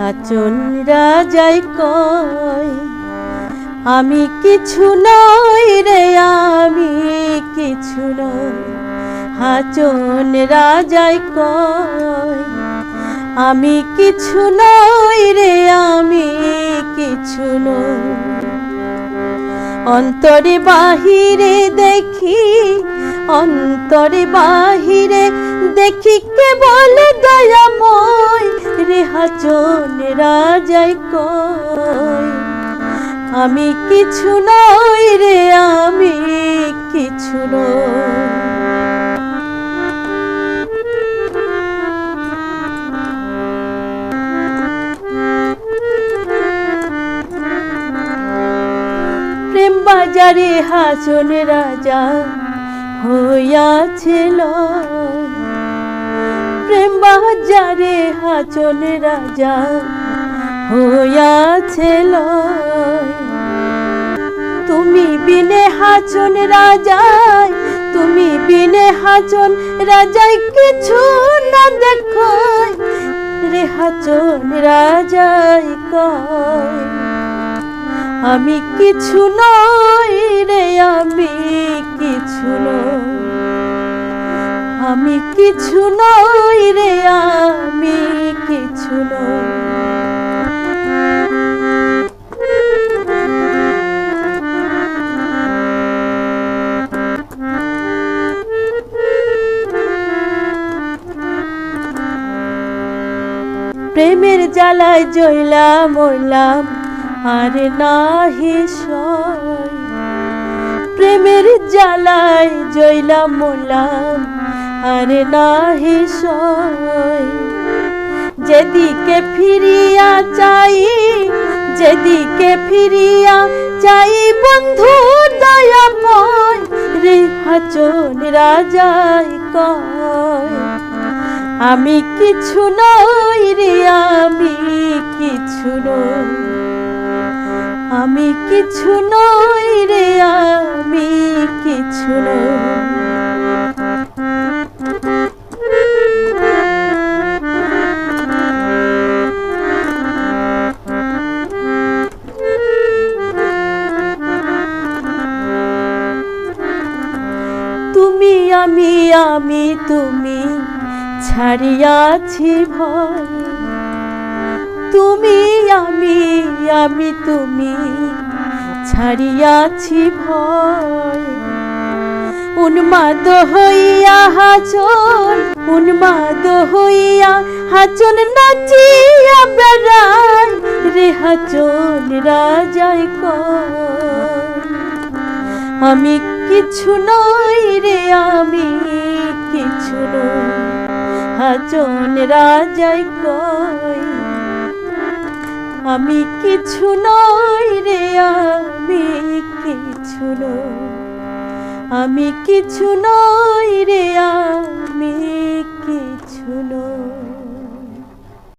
হাচন রাজাই কয়, আমি কিছু নই রে, আমি কিছু নই। হাচন রাজাই কয়, আমি কিছু নই রে, আমি কিছু নই। অন্তরে বাহিরে দেখি, অন্তরে বাহিরে দেখি কেবল দয়াময় রেহাচন রাজাই আমি কিছু নই রে, আমি কিছু নই। প্রেম বাজারে হাসন রাজা হইয়াছিল। বাজারে হাসন রাজা হইয়াছিল তুমি বিনে হাচন রাজায় তুমি বিনে হাচন রাজায় কিছু না দেখো রে হাচন রাজাই কয়, আমি কিছু নই রে, আমি কিছু নই। আমি কিছু নই রে, আমি কিছু নই। প্রেমের জ্বালায় জইলাম, মরলাম, আর নাহি সয় প্রেমের জ্বালায় জইলাম, মরলাম আর নাহি সয় যেদিকে ফিরিয়া চাই, যেদিকে ফিরিয়া চাই, বন্ধু দয়াময় রে হাচন রাজাই কয়, আমি কিছু নই রে, আমি কিছু নই। আমি কিছু নই রে, আমি কিছু নই। আমি আমি তুমি ছাড়িয়াছি ভয়। তুমি আমি আমি তুমি ছাড়িয়াছি ভয়। উন্মাদ হইয়া হাচন উন্মাদ হইয়া হাচন নাচিয়া বেড়ায় রে হাচন রাজাই কয় আমি কিছু নই রে আমি, কিছু হাজন রাজাই কই আমি কিছু নই রে আমি, কিছু আমি কিছু নই রে আমি, কিছু নই